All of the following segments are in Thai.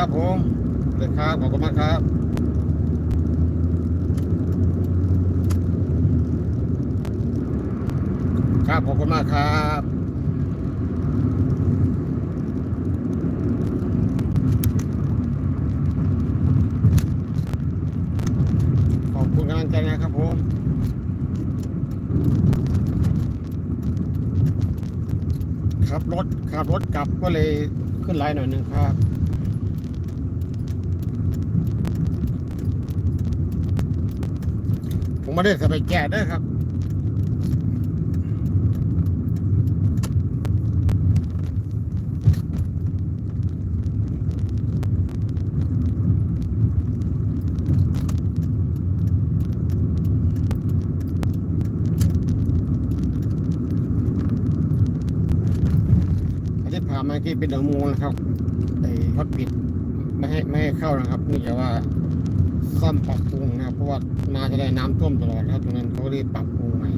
ครับผมเลยครับขอบคุณมากครับครับขอบคุณมากครับขอบคุณกำลังใจนะครับผมขับรถขับรถกลับก็เลยขึ้นไลน์หน่อยนึงครับ ผ มไม่ได้สบายแก่ด้ครับอาทิตย์ผ่ามาที่เป็นดอกมูลนะครับไอ้เขาปิดไม่ให้ไม่ให้เข้านะครับนี่จะว่า ซ่อมปรับปรุงนะครับเพราะว่านาจะได้น้ำท่วมตลอดนะครับตรงนั้นเขาก็รีบปรับปรุงใหม่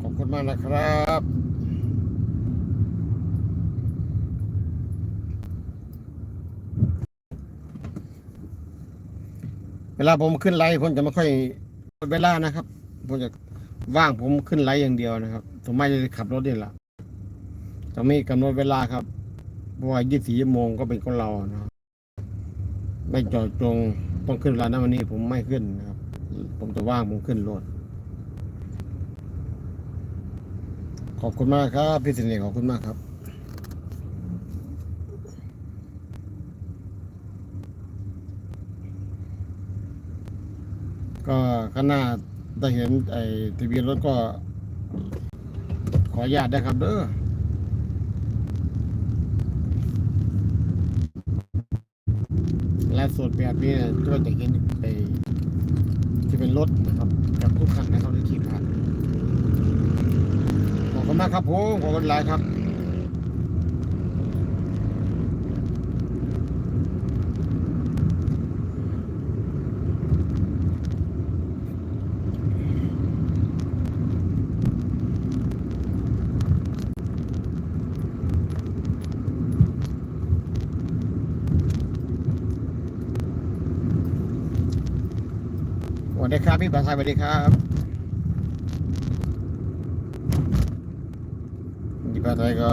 ขอบคุณมากนะครับเวลาผมขึ้นไลฟ์ผมจะไม่ค่อยเวลานะครับ ผมจะว่างผมขึ้นไลฟ์อย่างเดียวนะครับผมไม่ได้ขับรถนี่แหละจะไม่กำหนดเวลาครับ เพราะว่า24ชั่วโมงก็เป็นของเรานะไม่จอดจงต้องขึ้นเวลานั้นวันนี้ผมไม่ขึ้นนะครับ ผมจะว่างผมขึ้นรถขอบคุณมากครับพี่สิเนขอบคุณมากครับ ก็ข้างหน้าได้เห็นไอ้ทะเบียนรถก็ ขออนุญาตได้ครับเด้อและ ส่วนแบบนี้เนี่ก็จะเห็นไปที่เป็นรถนะครับกับทุกคันนะครับที่ขี่ผ่านขอบคุณมากครับผมขอบคุณหลายครับ วัสดีครับพี่ปราชัยสวัสดีครับพี่ปราชัยก็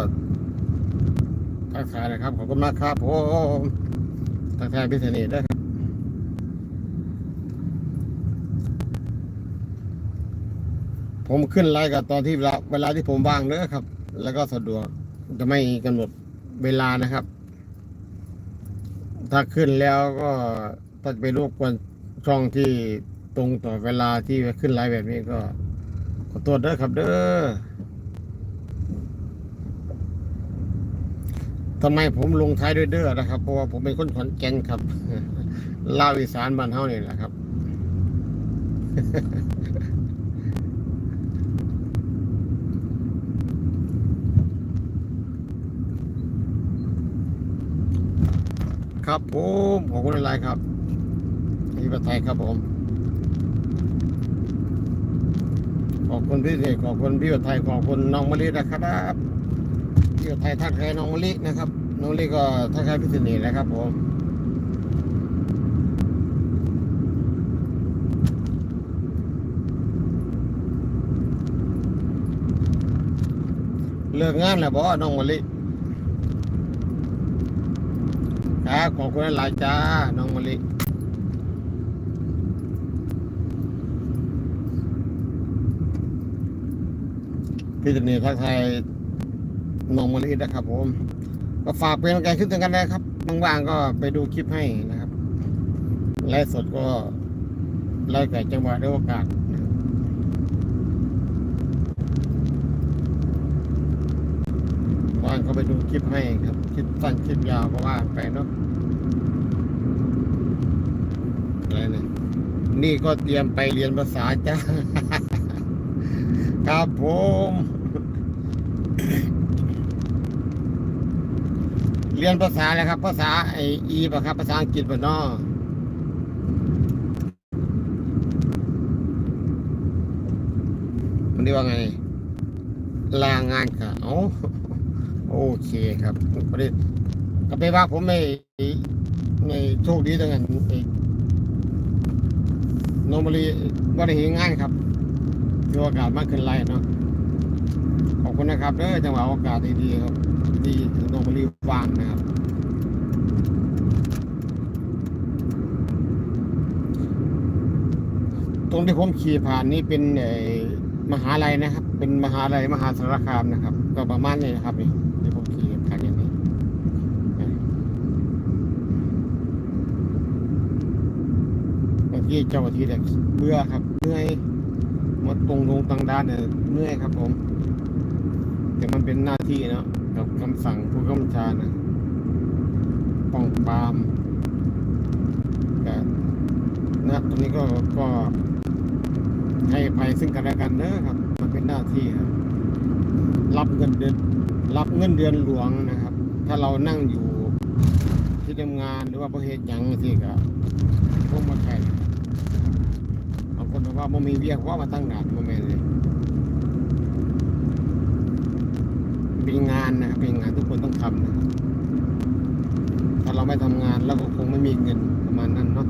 ทักทายนะครับขอบคุณมากครับผมทักทายพี่เสน่ห์ด้วยครับผมขึ้นไลน์กับตอนที่เวลาเวลาที่ผมว่างเนอะครับ แล้วก็สะดวกจะไม่กำหนดเวลานะครับ ถ้าขึ้นแล้วก็ถ้าจะไปรบกวนช่องที่ ตรงต่อเวลาที่ขึ้นไลฟ์แบบนี้ก็ขอโทษเด้อครับเด้อทำไมผมลงท้ายด้วยเด้อนะครับ เพราะว่าผมเป็นคนขอนแก่นครับลาวอีสานบ้านเฮานี่แหละครับ ครับผมขอบคุณอะไรครับที่ประเทศไทยครับผม ขอบคุณพี่เสกขอบคุณพี่ประเทศไทยขอบคุณน้องมะลินะครับพี่ประเทศไทยทักทายน้องมะลินะครับน้องมะลิก็ทักทายพี่เสน่ห์นะครับผมเลิกงานแล้วบอน้องมะลิครับขอบคุณหลายจ้าน้องมะลิ พี่จะเนี่ยทักทายน้องมะลินะครับ ผม ก็ฝากเป็นกำลังใจขึ้นถึงกันนะครับว่างๆก็ไปดูคลิปให้นะครับไลฟ์สดก็ไล่ไก่จังหวะด้วยโอกาสบว่างก็ไปดูคลิปให้ครับ คลิปสั้นคลิปยาวก็ว่าไปเนาะอะไรเนี่ยนี่ก็เตรียมไปเรียนภาษาจ้า ครับผม เรียนภาษาอะไรครับ ภาษาไออีป่ะครับ ภาษาอังกฤษป่ะเนาะมันเรียกว่าไง ลางานค่ะเอาโอเคครับประเด็นก็ไปว่าผมไม่ไม่โชคดีตรงนั้นไอ้โนมารีว่าได้เห็นงานครับมีโอกาสมากขึ้นไล่เนาะ อบคุณนะครับเด้อจังหวะโอกาสดีๆครับที่โนมารีว่างนะครับตรงที่ผมขี่ผ่านนี่เป็นไอ้มหาลัยนะครับ เป็นมหาลัยมหาสารคามนะครับ ก็ประมาณนี้นะครับนี่ที่ผมขี่ผ่านอย่างนี้บางทีเจ้าหน้าที่เนี่ยเบื่อครับเหนื่อยมาตรงลงตังด้านเนี่ยเหนื่อยครับผม แต่มันเป็นหน้าที่เนาะกับคำสั่งผู้กำกับชานะป้องปรามแต่นะตรงนี้ก็ก็ให้อภัยซึ่งกันและกันเด้อครับ มันเป็นหน้าที่ครับ รับเงินเดือน รับเงินเดือนหลวงนะครับ ถ้าเรานั่งอยู่ที่ทำงานหรือว่าประเทศยังสิก็พวกมาใช่บางคนบอกว่ามันมีเวียกว่ามาตั้งนานมาแม่นเลย เป็นงานนะเป็นงานทุกคนต้องทำนะถ้าเราไม่ทำงานเราก็คงไม่มีเงินประมาณนั้นเนาะ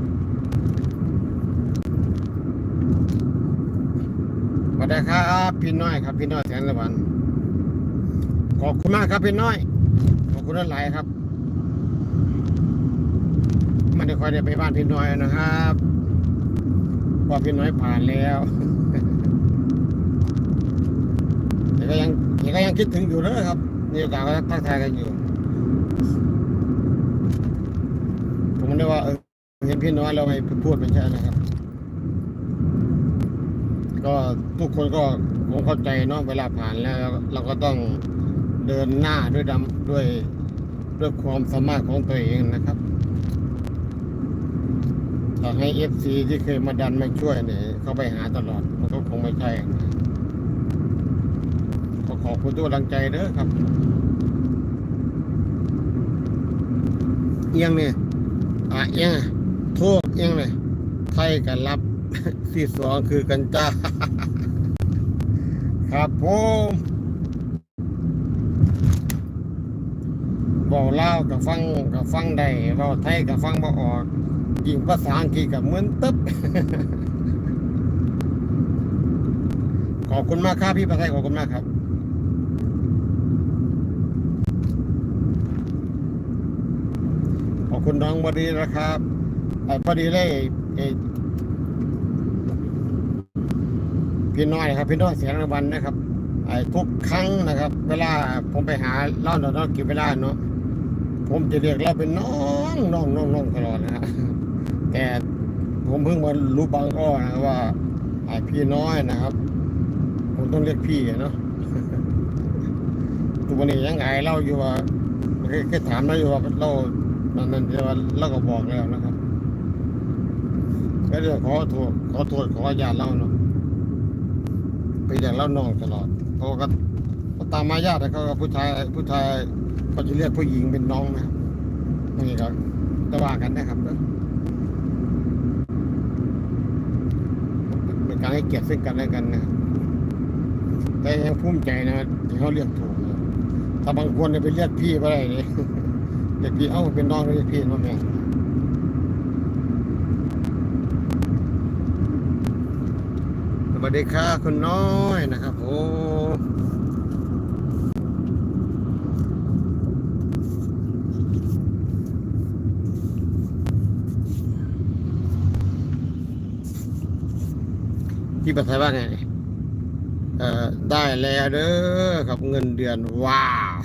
สวัสดีครับพี่น้อยครับพี่น้อยแสนละวันขอบคุณมากครับพี่น้อยขอบคุณหลายครับมันได้ค่อยได้ไปบ้านพี่น้อยนะครับพอพี่น้อยผ่านแล้วแต่ก็ยัง แต่ก็ยังคิดถึงอยู่นะครับมีโอกาสก็ทักทายกันอยู่ ผมไม่ได้ว่าเห็นพี่น้อยเราไปพูดไม่ใช่นะครับ ก็ทุกคนก็คงเข้าใจเนาะเวลาผ่านแล้ว เราก็ต้องเดินหน้าด้วยดำด้วยด้วยความสามารถของตัวเองนะครับต่อให้เอฟซีที่เคยมาดันมาช่วยเนี่ยเขาไปหาตลอด มันก็คงไม่ใช่นะ อบคุณทุกกำลังใจเด้อครับเอียงเนี่ยอะเอียงโทษเอียงเลยไทยกันรับที่สองคือกันจ้า ครับผมบอกเล่ากับฟังกับฟังได้บอกไทยกับฟังบ่ออกยิ่งภาษาอังกฤษกับเหมือนตึ๊บขอบคุณมากครับพี่ประไทยขอบคุณมากครับ ข อบคุณน้องบดีนะครับไอ้พอดีเลยไอ้พี่น้อยครับพี่น้อยเสียงรางวัลนะครับไอ้ทุกครั้งนะครับ เวลาผมไปหาเล่าเนาะกี่เวลาเนาะผมจะเรียกเราเป็นน้องน้องน้องน้องตลอดนะฮะแต่ผมเพิ่งมารู้บางอ้อนะว่าไอ้พี่น้อยนะครับ ผมต้องเรียกพี่เนาะทุกวันนี้ยังไงเล่าอยู่ว่าเคยเคยถามเราอยู่ว่าเรา มันนั่นจะว่าเราก็บอกแล้วนะครับก็เดี๋ยวขอโทษขอโทษขอญาตเล่าเนาะไปอย่างเล่านองตลอดเขาก็เขาตามมายาติเขาก็ผู้ชายผู้ชายเขาจะเรียกผู้หญิงเป็นน้องนะครับนี่ก็จะว่ากันนะครับเด้อเป็นการให้เกียรติซึ่งกันและกันนะแต่ยังภูมิใจนะที่เขาเรียกถูกถ้าบางคนไปเรียกพี่ไม่ได้เลย เรียกพี่เอ้าเป็นน้องเรียกพี่น้องแม่สวัสดีค่ะคุณน้อยนะครับโอ้พี่ประทาว่าไงเอ่อได้แล้วเด้อครับเงินเดือนว้าว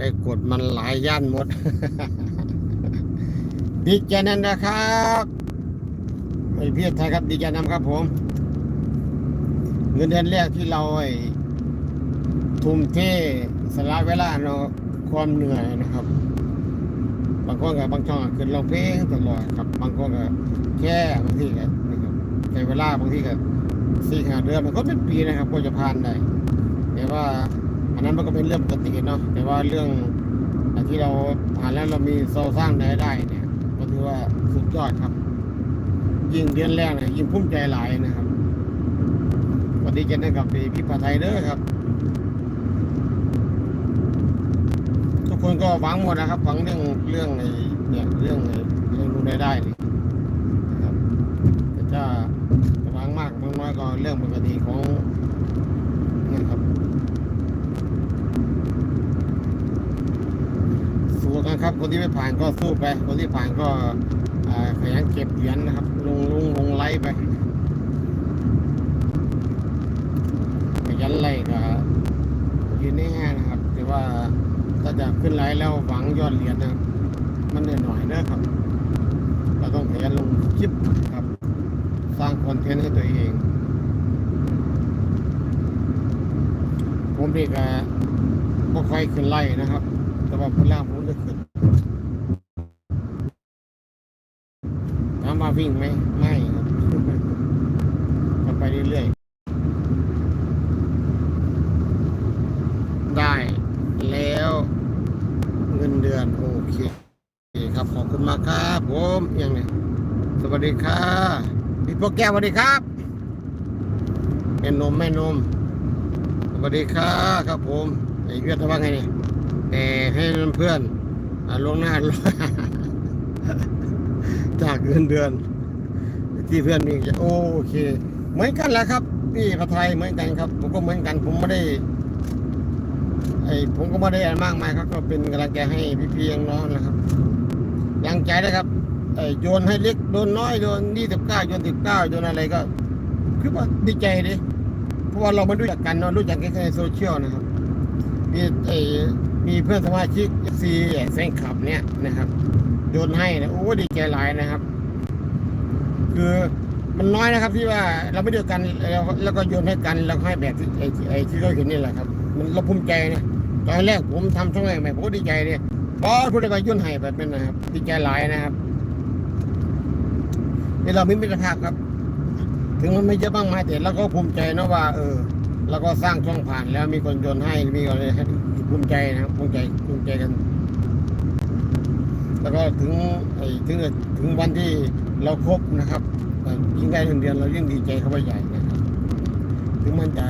ไปกดมันหลายย่านหมดดีใจนั่นนะครับไอพี่ไทยครับดีใจนำครับผม เงินเดือนแรกที่เราไอ้ทุ่มเทสละเวลาเนาะความเหนื่อยนะครับ บางคนกับบางช่องขึ้นร้องเพลงตลอดครับ บางคนก็แค่บางทีก็นะครับใช้เวลาบางทีก็สี่ห้าเดือนมันก็เป็นปีนะครับกว่าจะผ่านได้แต่ว่า อันนั้นมันก็เป็นเรื่องปกติเนาะแต่ว่าเรื่องที่เราหาแล้วเรามีโซสร้างได้ได้เนี่ย ก็ถือว่าสุดยอดครับ ยิ่งเดือนแรกเนี่ยยิ่งพุ่มใจหลายนะครับวันนี้เจนกับพี่ปาไทยเด้อครับ ทุกคนก็หวังหมดนะครับหวังเรื่องเรื่องในเนี่ยเรื่องในเรื่องรู้ได้ได้ ไม่ผ่านก็สู้ไป คนที่ผ่านก็ขยันเก็บเหรียญนนะครับ ลงลงลงไลค์ไปขยันไล่ก็ยืนแน่นะครับ แต่ว่าถ้าจะขึ้นไลค์แล้วหวังยอดเหรียญนะมันเหนื่อยหน่อยนะครับเราต้องขยันลงคลิปครับ สร้างคอนเทนต์ให้ตัวเอง ผมเด็กอะบ่ค่อยขึ้นไล่นะครับ แต่ว่าคนล่างผมจะขึ้นถามว่าวิ่งไหมไม่ครับ ก็ไปเรื่อยๆ ได้แล้วเงินเดือนโอเค คุณมาครับผมยังไงสวัสดีครับพี่พวกแก้วสวัสดีครับแม่นมแม่นมสวัสดีครับครับผมไอ้เพื่อนจะว่าไงเนี่ยแต่ให้เพื่อนอลงหน้าจากเงินเดือน ที่เพื่อนมีจะโอเค เหมือนกันแหละครับพี่พระไทยเหมือนกันครับ ผมก็เหมือนกัน ผมไม่ได้ไอ้ผมก็ไม่ได้อะไรมากมายครับก็เป็นกำลังใจให้พี่ๆน้องๆนะครับ ยังใจนะครับโยนให้เล็กโดนน้อยโยนยี่สิบเก้าโยนสิบเก้าโยนอะไรก็ คือว่าดีใจดิเพราะว่าเราไม่รู้จักกันเนาะรู้จักแค่ในโซเชียลนะครับ มีไอ้มีเพื่อนสมาชิกซีแฟนคลับเนี่ยนะครับโยนให้นะโอ้ดีใจหลายนะครับ คือมันน้อยนะครับที่ว่าเราไม่เดียวกันแล้วแล้วก็โยนให้กันแล้วให้แบบที่ไอ้ที่ไอ้ที่เราเห็นนี่แหละครับ มันเราภูมิใจนะตอนแรกผมทำช่องแรกใหม่ผมก็ดีใจเลย พอพูดไปโยนให้แบบนั้นนะครับดีใจหลายนะครับนี่เราไม่มิตรภาพครับ ถึงมันไม่เยอะบ้างมาแต่เราก็ภูมิใจนะว่า เออเราก็สร้างช่องผ่านแล้วมีคนโยนให้มีอะไรให้ภูมิใจนะครับภูมิใจภูมิใจกัน แล้วก็ถึงไอ้ถึงถึงวันที่เราครบนะครับยิ่งได้เงินเดือนเรายิ่งดีใจเข้าไปใหญ่นะครับ ถึงมันจะ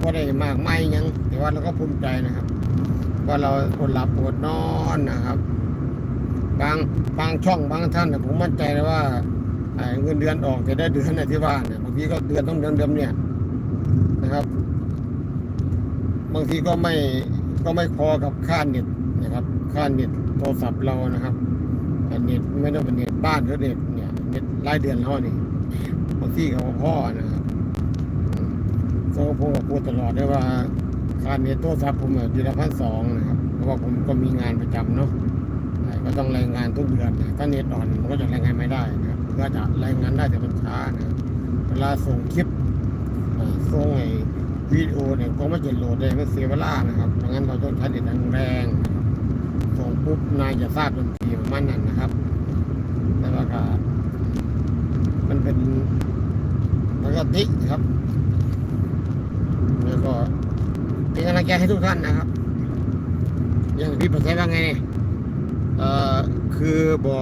พอได้มากไม่ยัง แต่ว่าเราก็ภูมิใจนะครับ ว่าเราอดหลับอดนอนนะครับ บางบางช่องบางท่านเนี่ยผมมั่นใจเลยว่าเงินเดือนออกแต่ได้เดือนในที่บ้านเนี่ยบางทีก็เดือนต้องเดือนเดือนเนี่ยนะครับ บางทีก็ไม่ก็ไม่พอกับค่าเน็ตนะครับค่าเน็ตโทรศัพท์เรานะครับเน็ตไม่ต้องเป็นเน็ตบ้านหรือเน็ตเนี่ยเน็ตรายเดือนเรานี่บางทีเขาก็พ่อนะครับก็ผมก็พูดตลอดได้ว่า ค่าเน็ตโทรศัพท์ผมอะเดือนละพันสองนะครับเพราะว่าผมก็มีงานประจำเนาะก็ต้องรายงานทุกเดือนนะถ้าเน็ตอ่อนมันก็จะรายงานไม่ได้นะครับก็จะรายงานได้แต่มันช้านะเวลาส่งคลิปส่งไอ้วิดีโอเนี่ยก็ไม่จะโหลดได้มันเสียเวลานะครับเพราะงั้นเราต้องใช้เน็ตแรงๆส่งปุ๊บนายจะทราบทันทีประมาณนั้นนะครับแต่ว่าก็มันเป็นปกติครับ แล้วก็ เป็นกำลังใจให้ทุกท่านนะครับ อย่างพี่ประเสริฐว่าไงเนี่ยเอ่อคือบ่อ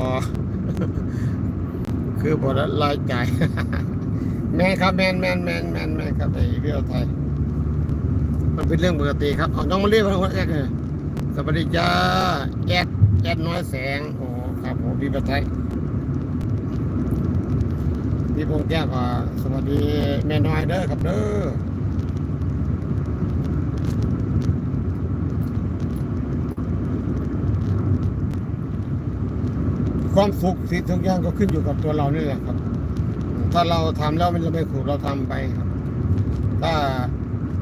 คือบ่อรายจ่ายแม่นครับแมนแมนแมนแมนแมนครับไอ้เรื่องไทยมันเป็นเรื่องปกติครับเอาน้องมาเรียกมาแอดเลยสวัสดีจ้าแอดแอดน้อยแสงโอ้ครับผมพี่ประไทยพี่พงแก้วสวัสดีแม่น้อยเด้อครับเด้อ ความสุขสิ่งทุกอย่างก็ขึ้นอยู่กับตัวเรานี่แหละครับ ถ้าเราทำแล้วมันจะไม่ถูกเราทำไปครับ ถ้า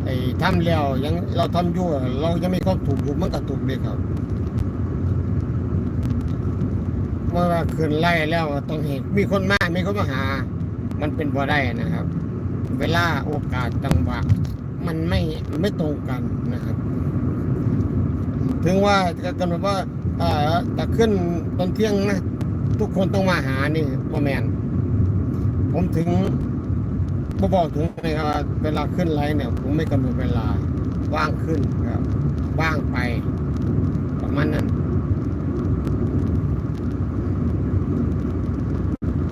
ไอ้ทำแล้วยังเราทำอยู่เรายังไม่ความถูกอยู่มันก็ถูกเลยครับเมื่อว่าคืนไล่แล้วต้องเห็นมีคนมามีคนมาหา มันเป็นบ่ได้นะครับ เวลาโอกาสจังหวะมันไม่ไม่ตรงกันนะครับ ถึงว่าจะกำหนดว่าอ่อจะขึ้นตอนเที่ยงนะ ทุกคนต้องมาหานี่พ่อแมนผมถึงบ่บอกถึงนะครับว่าเวลาขึ้นไลฟ์เนี่ย ผมไม่กำหนดเวลาว่างขึ้นครับว่างไป ประมาณนั้น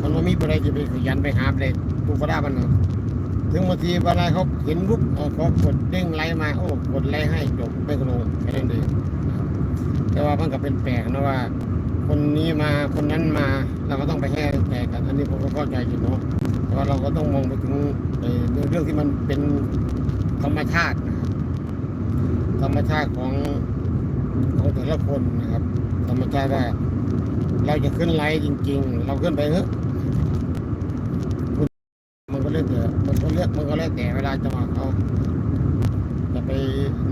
มันว่ามีอะไรจะไปขยันไปหาเลยตูกระดามันนะถึงบางทีเวลาเขาเห็นปุ๊บเออเขากดเด้งไลค์มาโอ้กดไลค์ให้จบไม่กระลงแค่นั้นเองแต่ว่ามันก็เป็นแปลกนะว่า คนนี้มาคนนั้นมาเราก็ต้องไปให้แปลกกันอันนี้ผมก็เข้าใจอยู่เนาะแต่ว่าเราก็ต้องมองไปถึงเอ่อในเรื่องที่มันเป็นธรรมชาติธรรมชาติของของแต่ละคนนะครับ ธรรมชาติว่าเราจะขึ้นไลฟ์จริง ๆ เราขึ้นไปเถอะมันก็เลือกแต่มันก็เลือกมันก็แล้วแต่เวลาจะเขาจะไป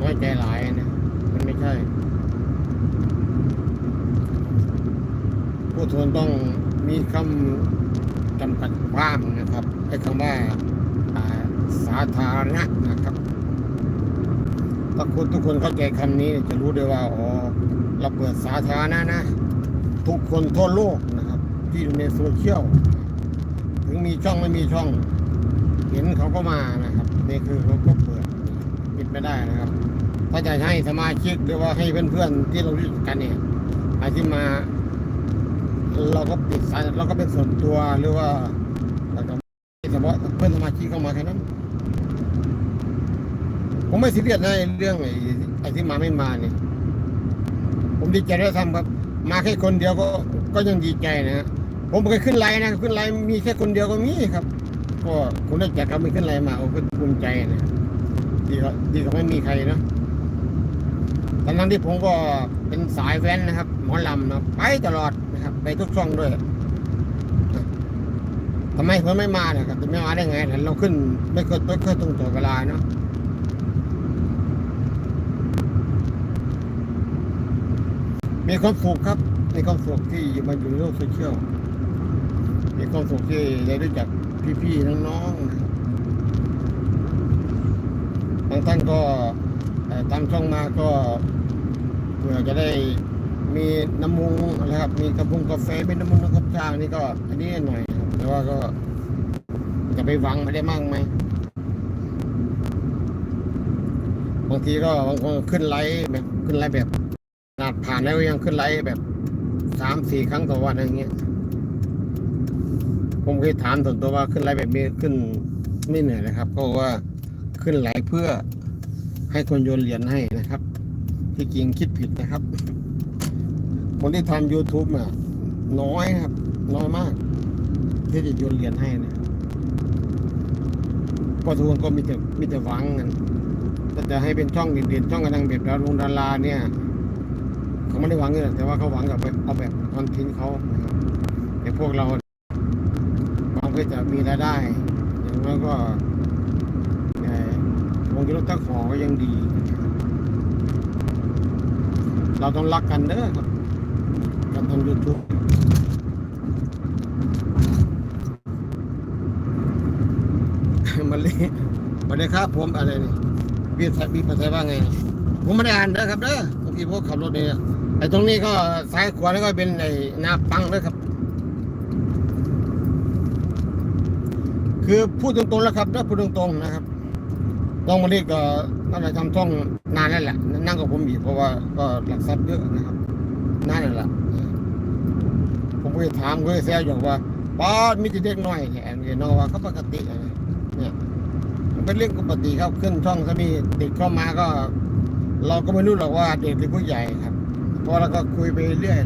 น้อยใจหลายนะมันไม่ใช่ ผู้ทนต้องมี คำจำกัดความนะครับไอ้คำว่าสาธารณะนะครับถ้าคุณทุกคนเข้าใจคำนี้จะรู้ได้ว่าอ๋อเราเปิดสาธารณะนะ ทุกคนทั่วโลกนะครับ ที่อยู่ในโซเชียลถึงมีช่องไม่มีช่อง เห็นเขาก็มานะครับนี่คือเขาก็เปิดปิดไม่ได้นะครับถ้าจะให้สมาชิกหรือว่าให้เพื่อนๆที่เรารู้จักกันเนี่ยไอ้ที่มา เราก็ปิดสายเราก็เป็นส่วนตัวหรือว่าเราก็เฉพาะเพื่อนสมาชิกเข้ามาแค่นั้น ผมไม่ซีเรียสนเรื่องไอ้ไอ้ที่มาไม่มาเนี่ยผมดีใจด้วยซ้ำครับ มาแค่คนเดียวก็ก็ยังดีใจนะ ผมเคยขึ้นไลน์นะขึ้นไลน์มีแค่คนเดียวก็มีครับ ก็คุณได้จักเขาไม่ขึ้นไลน์มาโอ้ก็ภูมิใจนะดีกว่าดีกว่าไม่มีใครนะตอนนั้นที่ผมก็เป็นสายแว้นนะครับ หมอลำนะไปตลอด นะครับ ไปทุกช่องด้วยทำไมเขาไม่มาเนี่ยครับจะไม่มาได้ไงเนี่ยเราขึ้นไม่เคยไม่เคยตรงต่อเวลาเนาะมีความสุขครับมีความสุขที่มาอยู่ในโลกโซเชียลมีความสุขที่ได้รู้จักพี่ๆน้องๆบางท่านก็ตามช่องมาก็เพื่อจะได้ มีน้ำมุงนะครับ มีกระพุงกาแฟเป็นน้ำมุงน้ำกาแฟนี่ก็ อันนี้หน่อยครับแต่ว่าก็จะไปหวังไม่ได้มากไหมบางทีก็บางคนขึ้นไลฟ์แบบขึ้นไลฟ์แบบขนาดผ่านแล้วยังขึ้นไลฟ์แบบสามสี่ครั้งต่อวันอะไรเงี้ย ผมเคยถามส่วนตัวว่าขึ้นไลฟ์แบบนี้ขึ้นไม่เหนื่อยนะครับก็ว่าขึ้นไลฟ์เพื่อให้คนโยนเหรียญให้นะครับ ที่จริงคิดผิดนะครับ คนที่ทำ YouTube น่ะ น้อยครับ น้อยมาก ที่จะโยนเหรียญให้นะพราะทุกคนก็มีแต่มีแต่หวังกันแต่จะให้เป็นช่องเด่นๆช่องกระดังแบบดารงดาราเนี่ย เขาไม่ได้หวังเงินแต่ว่าเขาหวังกับเอาแบบคอนเทนต์เขานะครับแต่พวกเราหวังเพื่อจะมีรายได้ อย่างน้อยก็วงกิโลตั้งขอก็ยังดี เราต้องรักกันเด้อครับ การทำยูทูบมาเลยมาเลยครับผมอะไรนี่พี่สายพี่ภาษาว่าไง ผมไม่ได้อ่านเด้อครับเด้อบางทีพวกขับรถเนี่ยไอ้ตรงนี้ก็ซ้ายขวาแล้วก็เป็นไอ้หน้าปังเด้อครับ คือพูดตรงๆแล้วครับเด้อพูดตรงๆนะครับต้องมาเรียกก็นั่นแหละทำช่องนานแล้วแหละนั่งกับผมอีกเพราะว่าก็หลักทรัพย์เยอะนะครับนานแล้วล่ะ ผมก็ถามก็แซวอยู่ว่าป้าดมีแต่เด็กน้อยแค่นี้เนาะว่าเขาปกติเนี่ยมันเป็นเรื่องปกติครับขึ้นช่องถ้ามีเด็กเข้ามาก็ เราก็ไม่รู้หรอกว่าเด็กหรือผู้ใหญ่ครับเพราะเราก็คุยไปเรื่อย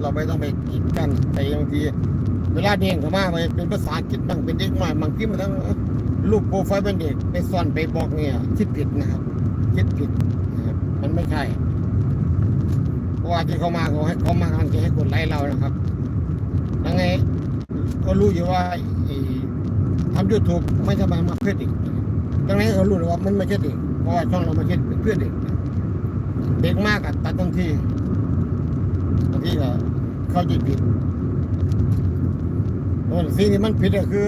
เราไม่ต้องไปกีดกันแต่บางทีเวลาเด็กเข้ามาไปเป็นภาษาอังกฤษบ้างเป็นเด็กใหม่บางทีมันทั้งรูปโปรไฟล์เป็นเด็กไปซ่อนไปบอกเนี่ยคิดผิดนะครับคิดผิดนะครับมันไม่ใช่เพราะว่าที่เขามาเขาให้เขามาทำจะให้กดไลค์เรานะครับ ยังไง ก็รู้อยู่ว่าทำยูทูบไม่ใช่มามาเพื่อเด็กนะครับดังนั้นเขารู้เลยว่ามันไม่ใช่เด็กเพราะว่าช่องเราไม่ใช่เพื่อเด็กเด็กมากอะตัดตรงที่บางทีก็เข้าใจผิดโอ้สิ่งที่มันผิดก็คือ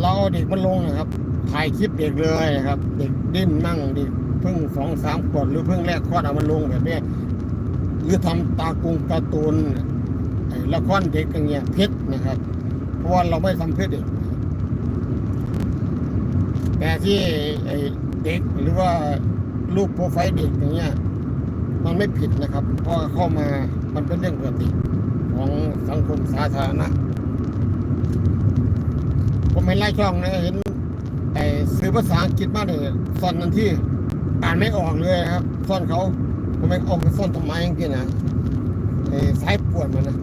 เราเอาเด็กมันลงนะครับถ่ายคลิปเด็กเลยนะครับ เด็กดิ้นนั่งเด็กเพิ่งสองสามขวบหรือเพิ่งแรกคลอดเอามันลงแบบนี้หรือทำตากรุงการ์ตูน ละครเด็กอย่างเงี้ยเพชรนะครับ เพราะว่าเราไม่ทำเพื่อเด็กแต่ที่เด็กหรือว่ารูปโปรไฟล์เด็กอย่างเงี้ยมันไม่ผิดนะครับเพราะเข้ามามันเป็นเรื่องปกติของสังคมสาธารณะผมไม่ไล่ช่องนะเห็นไอ้ซื้อภาษาอังกฤษมาเลยซ่อนนันที่อ่านไม่ออกเลยครับซ่อนเขาผมผมไปเอาไปซ่อนต้นไม้จริงๆนะไอ้สายปวนมันนะ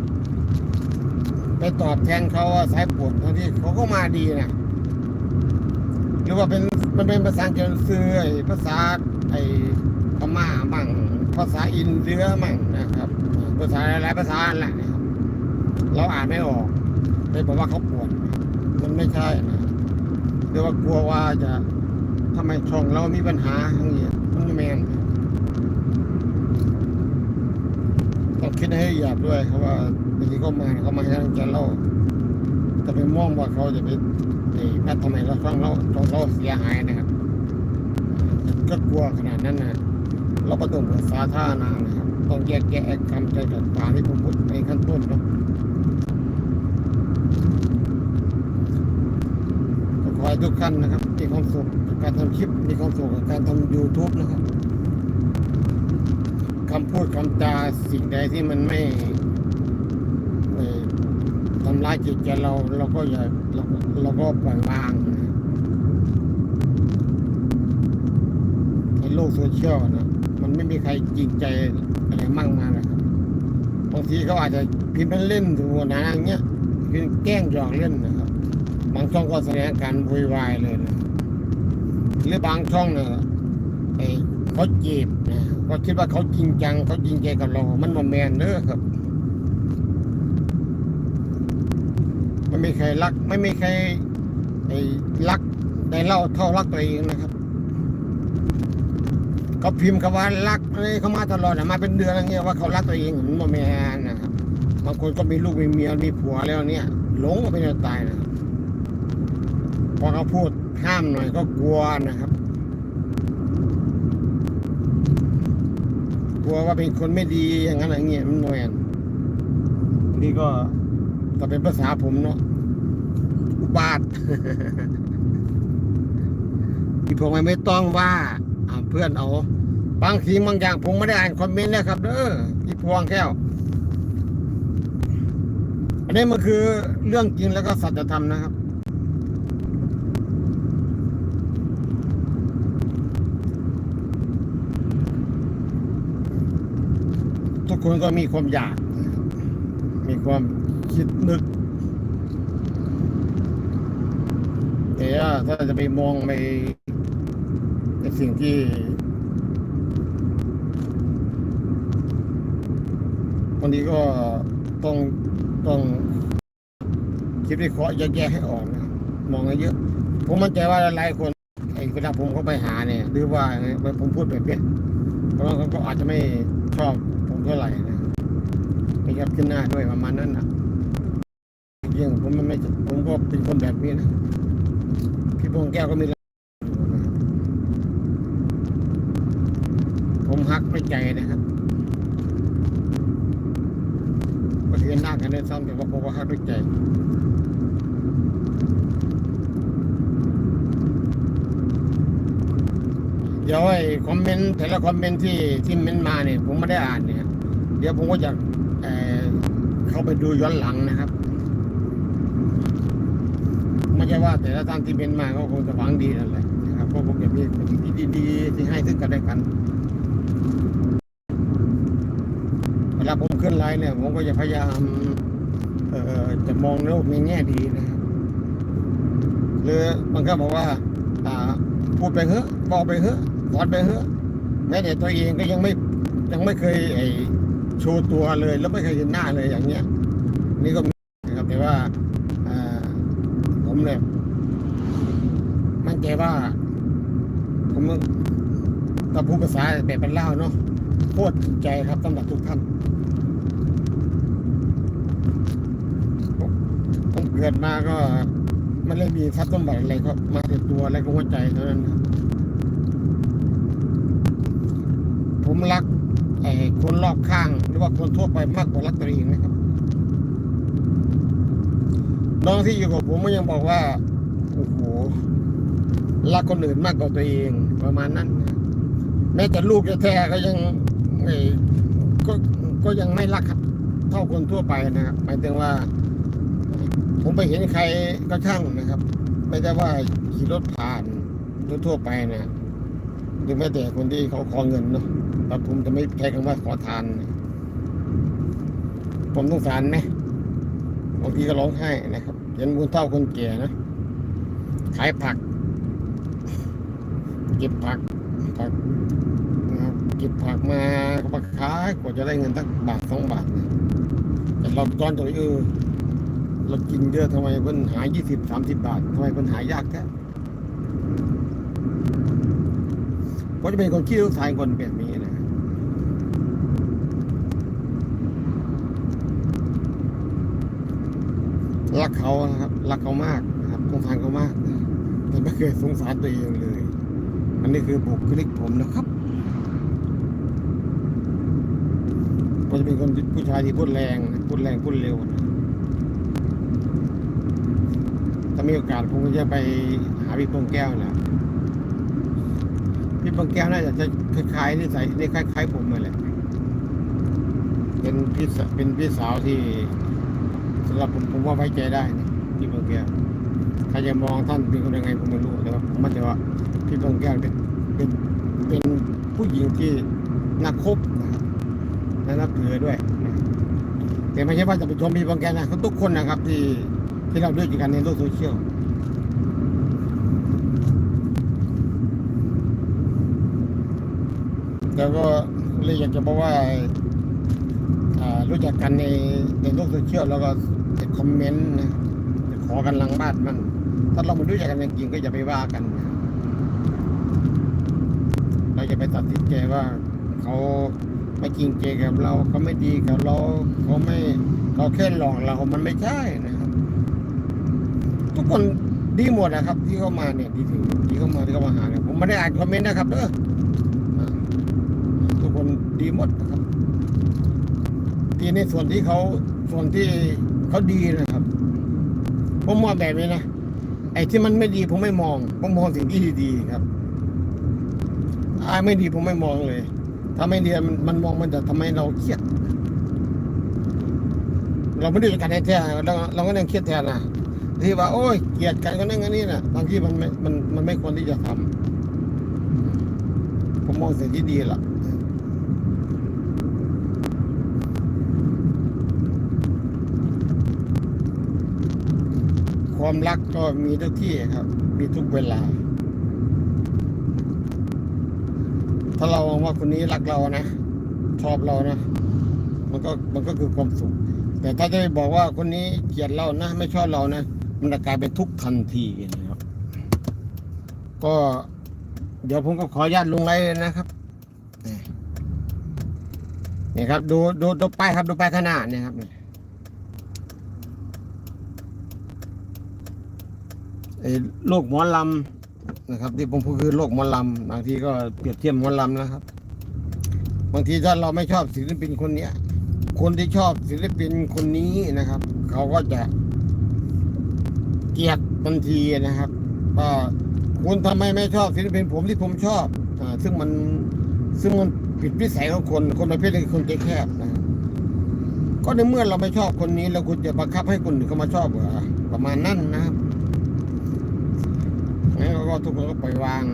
ไปตอบแทนเขาว่าสายปวนทั้งที่เขาก็มาดีนะหรือว่าเป็นมันเป็นภาษาเกี่ยวกับซื้อภาษาไอ้พม่ามั่งภาษาอินเดียมั่งนะครับ ภาษาหลายภาษาแหละนะครับ เราอ่านไม่ออกเลยบอกว่าเขาปวนมันไม่ใช่นะเรียกว่ากลัวว่าจะทำไมช่องเรามีปัญหาอย่างเงี้ยมันไม่แมน ต้องคิดให้ละเอียดด้วยครับว่าบางทีเขามาเขามาให้กำลังใจเราจะไปมองว่าเขาจะไปไอ้แม่ทำไมเราช่องเราช่องเราเสียหายนะครับ ก็กลัวขนาดนั้นนะเราก็ต้องเปิดสาธารณะนะครับต้องแยกแยะคำใจกับฝาที่ผมพูดในขั้นต้นเนาะขอให้ทุกท่านนะครับมีความสุขกับการทำคลิปมีความสุขกับการทำ YouTube นะครับ คำพูดคำจาสิ่งใดที่มันไม่ทำร้ายจิตใจเราเราก็อย่าเราเราก็ปล่อยวางในโลกโซเชียลนะมันไม่มีใครจริงใจอะไรมั่งมายนะครับบางทีเขาอาจจะพิมพ์เล่นๆถึงหัวหนาอย่างเงี้ยคือแกล้งหยอกเล่นนะครับ บางช่องก็แสดงการวุ่นวายเลยนะหรือบางช่องเนี่ยไอ้เขาจีบนะ ก็คิดว่าเขาจริงจังเขาจริงใจกับเรา มันมาแมนเด้อครับไม่ใครรัก ไม่มีใครไอ้รักได้เล่าเท่ารักตัวเองนะครับเขาพิมพ์คำว่ารักเลยเขามาตลอดอะมาเป็นเดือนอะไรเงี้ยว่าเขารักตัวเองมันมาแมนนะครับบางคนก็มีลูกมีเมียมีผัวแล้วเนี่ยหลงก็ไปจนตายนะครับพอเขาพูดห้ามหน่อยก็กลัวนะครับ กลัวว่าเป็นคนไม่ดีอย่างนั้นอย่างเงี้ยมันแหวนนี่ก็ถ้าเป็นภาษาผมเนาะอุบาทที่ผมไม่ต้องว่าอ่าเพื่อนเอา บางทีบางอย่างผมไม่ได้อ่านคอมเมนต์นะครับเด้อที่พวงแก้ว อันนี้มันคือเรื่องจริงแล้วก็สัจธรรมนะครับ ทุก คนก็มีความอยาก มีความคิดนึก แต่ว่ถ้าจะไปมองไปในสิ่งที่ วันนี้ก็ต้องต้องคิดวิเคราะห์แยกๆให้ออกนะมองให้เยอะ ผมมั่นใจว่าหลายคนไอ้เวลาผมเข้าไปหาเนี่ย หรือว่าผมพูดแบบเนี้ยเพราะเขาก็อาจจะไม่ชอบ เท่าไหร่นะไม่ยับขึ้นหน้าด้วยประมาณนั้นนะเรื่งผมมันไม่ผมก็เป็นคนแบบนี้นะพี่พงแก้วก็มีนะผมฮักไม่ใจนะครับก็เห็นหน้ากันได้ซ้ำแต่ว่าผมก็ฮักด้วยใจเดี๋ยวไอ้คอมเมนต์แต่ละคอมเมนต์ที่ที่เมนมาเนี่ยผมไม่ได้อ่านเนี่ย เดี๋ยวผมก็จะเเข้าไปดูย้อนหลังนะครับ ไม่ใช่ว่าแต่ละท่านที่เมนมาก็คงจะหวังดีนั่นแหละนะครับเพราะผมอยากมีสิ่งที่ดีๆที่ให้ซึ่งกันและกันเวลาผมขึ้นไลน์เนี่ย ผมก็จะพยายามเอ่อจะมองโลกในแง่ดีนะครับหรือบางครั้งบอกว่าอ่าพูดไปเถอะบอกไปเถอะสอนไปเถอะแม้แต่ตัวเองก็ยังไม่ยังไม่เคยไอ โชว์ตัวเลยแล้วไม่เคยเห็นหน้าเลยอย่างเงี้ย นี่ก็มีนะครับแต่ว่าผมเนี่ยมั่นใจว่า ผมถ้าพูดภาษาแบบเป็นเล่าเนาะโคตรจริงใจครับสำหรับทุกท่านผมเกิดมาก็มันเลยมีทรัพย์สมบัติอะไรก็มาแต่ตัวและก็หัวใจเท่านั้นครับผมรัก อ้คนรอบข้างหรือว่าคนทั่วไปมากกว่ารักตัวเองนะครับ น้องที่อยู่กับผมก็ยังบอกว่าโอ้โหรักคนอื่นมากกว่าตัวเองประมาณนั้นนะแม้แต่ลูกแท้ๆก็ยังไอ้ก็ก็ยังไม่รักเท่าคนทั่วไปนะครับหมายถึงว่า ผมไปเห็นใครก็ช่างนะครับ ไม่ใช่ว่าขี่รถผ่านทั่วๆไปนะหรือแม้แต่คนที่เขาขอเงินเนาะ แต่มจะไม่ใช้คำว่าขอทานนะผมสงสารไหมบางทีก็ร้องไห้นะครับเห็นบุญเท่าคนแก่นะ ขายผัก เก็บผักผักนะครับเก็บผักมาก็มาขายกว่าจะได้เงินสักบาทสองบาทแต่เราตอนตัวเออเรากินเยอะทำไมเพิ่นหายี่สิบสามสิบบาททำไมเพิ่นหายากแท้ก็จะเป็นคนขี้รู้สายคนแบบนี้นะ รักเขานะครับรักเขามากนะครับสงสารเขามาก แต่ไม่เคยสงสารตัวเองเลย อันนี้คือบุคลิกผมนะครับผมจะเป็นคนผู้ชายที่พูดแรงพูดแรงพูดเร็วนะถ้ามีโอกาสผมก็จะไปหาพี่พงแก้วนะพี่พงแก้วน่าจะคล้ายๆนิสัยนี่คล้ายๆผมเลยแหละเป็นพี่เป็นพี่สาวที่ำหรับผมผมว่าไว้ใจได้นะพี่พงแก้วใครจะมองท่านเป็นคนยังไงผมไม่รู้แต่ว่าผมมั่นใจว่าพี่ดวงแก้วเป็นเป็นเป็นผู้หญิงที่น่าคบนะครับและนับถือด้วยนะแต่ไม่ใช่ว่าจะไปชมพี่ดวงแก้วนะเขาทุกคนนะครับ ที่ที่เราด้วยกันในโลกโซเชียลแล้วก็เลยอยากจะบอกว่ารู้จักกันในในโลกโซเชียลแล้วก็ อมเมนต์นะจะขอกันลังบ้านมัน ถ้าเราไม่รู้จักกันจริงก็อย่าไปว่ากันเราจะไปตัดสินใจว่าเขาไม่จริงใจกับเราเขาไม่ดีกับเราเขาไม่เขาแค่หลอกเรา มันไม่ใช่นะครับ ทุกคนดีหมดนะครับ ที่เข้ามาเนี่ยดีถึงที่เข้ามาที่เข้ามาหาเนี่ยผมไม่ได้อ่านคอมเมนต์นะครับเด้อทุกคนดีหมดนะครับ ทีในส่วนที่เขาส่วนที่ เขาดีนะครับผมมองแบบนี้นะไอ้ที่มันไม่ดีผมไม่มอง ผมมองสิ่งที่ดีๆครับอาไม่ดีผมไม่มองเลยถ้าไม่ดีมันมันมองมันจะทำให้เราเครียด เราไม่ได้จัดการให้แท้เราเราก็ยังเครียดแทนนะที่ว่า โอ้ยเกลียดกันก็นั่นก็นี่นะบางทีมันม่มันมันไม่ควรที่จะทำผมมองสิ่งที่ดีละ ความรักก็มีทุกที่ครับ มีทุกเวลา ถ้าเรามองว่าคนนี้รักเรานะ ชอบเรานะ มันก็มันก็คือความสุข แต่ถ้าจะบอกว่าคนนี้เกลียดเรานะ ไม่ชอบเรานะ มันจะกลายเป็นทุกทันทีนะครับ ก็เดี๋ยวผมก็ขออนุญาตลงไลน์เลยนะครับนี่ครับ ดูดูดูป้ายครับ ดูป้ายข้างหน้าเนี่ยครับไอ้ โลกหมอนลำนะครับ ที่ผมพูดคือโลกหมอนลำบางทีก็เปรียบเทียบหมอนลำนะครับ บางทีถ้าเราไม่ชอบศิลปินคนเนี้ย คนที่ชอบศิลปินคนนี้นะครับ เขาก็จะเกลียดทันทีนะครับว่าคุณทำไมไม่ชอบศิลปินผมที่ผมชอบอ่าซึ่งมันซึ่งมันผิดวิสัยของคน คนประเภทนี้คนใจแคบนะก็ในเมื่อเราไม่ชอบคนนี้ แล้วคุณจะบังคับให้คนอื่นเขามาชอบเหรอประมาณนั้นนะครับ ทุกคนก็ปล่อยวาง